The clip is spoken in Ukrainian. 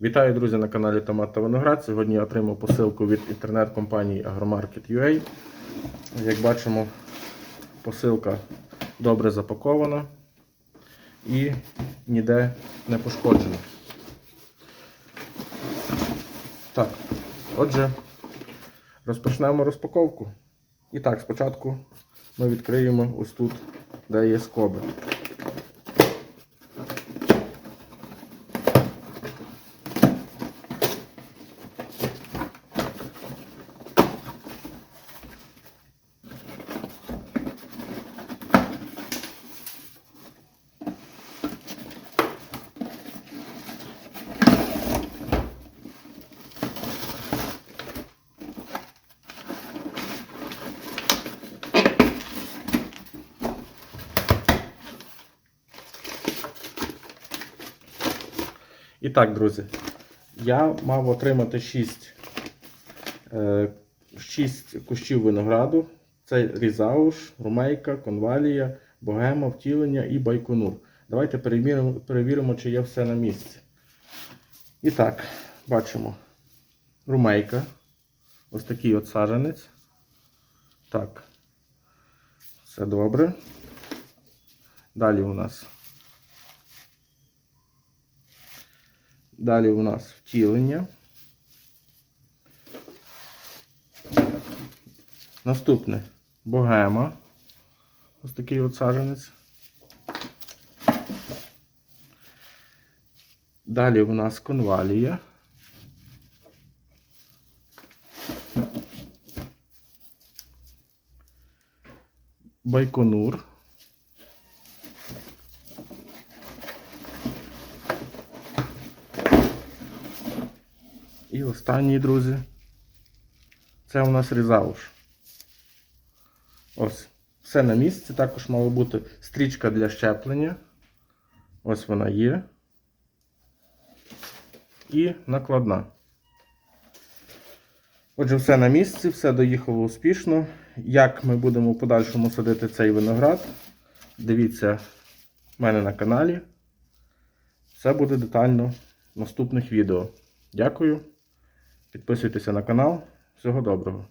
Вітаю, друзі, на каналі Томат та Виноград. Сьогодні я отримав посилку від інтернет-компанії Agromarket.ua. Як бачимо, посилка добре запакована і ніде не пошкоджена. Так, отже, розпочнемо розпаковку. І так, спочатку ми відкриємо ось тут, де є скоби. І так, друзі, я мав отримати 6, е, 6 кущів винограду. Це Різауш, Румейка, Конвалія, Богема, Втілення і Байконур. Давайте перевіримо, перевіримо, чи є все на місці. І так, бачимо Румейка. Ось такий от саженець. Так. Все добре. Далі у нас Далі у нас втілення. Наступне богема. Ось такий от саджанець. Далі у нас конвалія. Байконур. І останній, друзі, це у нас різауш. Ось, все на місці. Також мала бути стрічка для щеплення. Ось вона є. І накладна. Отже, все на місці, все доїхало успішно. Як ми будемо в подальшому садити цей виноград, дивіться в мене на каналі. Все буде детально в наступних відео. Дякую. Підписуйтеся на канал. Всього доброго.